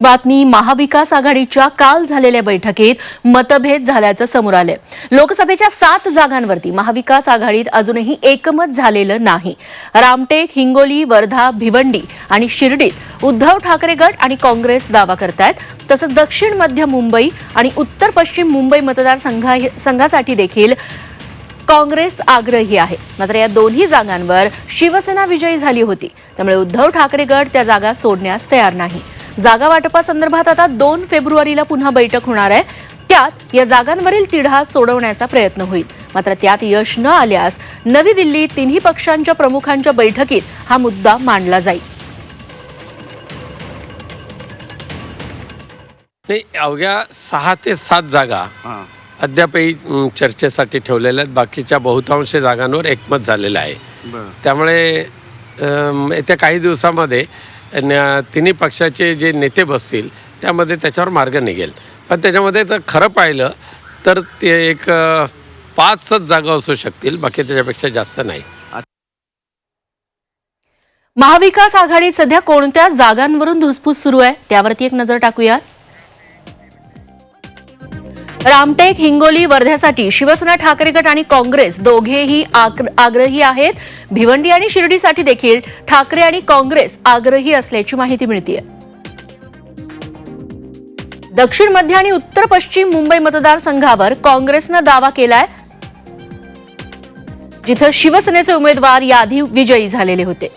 बातमी महाविकास आघाडीच्या काल झालेल्या बैठकीत मतभेद झाल्याचं समोर आलंय. लोकसभेच्या सात जागांवरती महाविकास आघाडीत अजूनही एकमत झालेलं नाही. रामटेक हिंगोली वर्धा भिवंडी आणि शिर्डीत उद्धव ठाकरे गट आणि काँग्रेस दावा करतायत. तसंच दक्षिण मध्य मुंबई आणि उत्तर पश्चिम मुंबई मतदारसंघा संघासाठी देखील काँग्रेस आग्रही आहे. मात्र या दोन्ही जागांवर शिवसेना विजयी झाली होती. त्यामुळे उद्धव ठाकरे गट त्या जागा सोडण्यास तयार नाही. जागा वाटपासंदर्भात आता दोन फेब्रुवारीला पुन्हा बैठक होणार आहे. त्यात या जागांवरील तिढा सोडवण्याचा प्रयत्न होईल. मात्र त्यात यश न आल्यास नवी दिल्लीत तिन्ही पक्षांच्या प्रमुखांच्या बैठकीत हा मुद्दा मांडला जाईल. नाही अवघ्या सहा ते सात जागा अद्यापही चर्चेसाठी ठेवलेल्या आहेत. बाकीच्या बहुतांश जागांवर एकमत झालेलं आहे. त्यामुळे अं, येत्या काही दिवसामध्ये तिन्ही पक्षाचे जे नेते बसतील त्यामध्ये त्याच्यावर मार्ग निघेल. पण त्याच्यामध्ये जर खरं पाहिलं तर ते एक पाचच जागा असू शकतील बाकी त्याच्यापेक्षा जास्त नाही. महाविकास आघाडीत सध्या कोणत्या जागांवरून धुसफूस सुरू आहे? त्यावरती एक नजर टाकूया. रामटेक हिंगोली वर्ध्यासाठी शिवसेना ठाकरे गट आणि काँग्रेस दोघेही आग्रही आहेत. भिवंडी आणि शिर्डीसाठी देखील ठाकरे आणि काँग्रेस आग्रही असल्याची माहिती मिळते दक्षिण मध्य आणि उत्तर पश्चिम मुंबई मतदारसंघावर काँग्रेसनं दावा केलाय. जिथं शिवसेनेचे उमेदवार याआधी विजयी झालेले होते.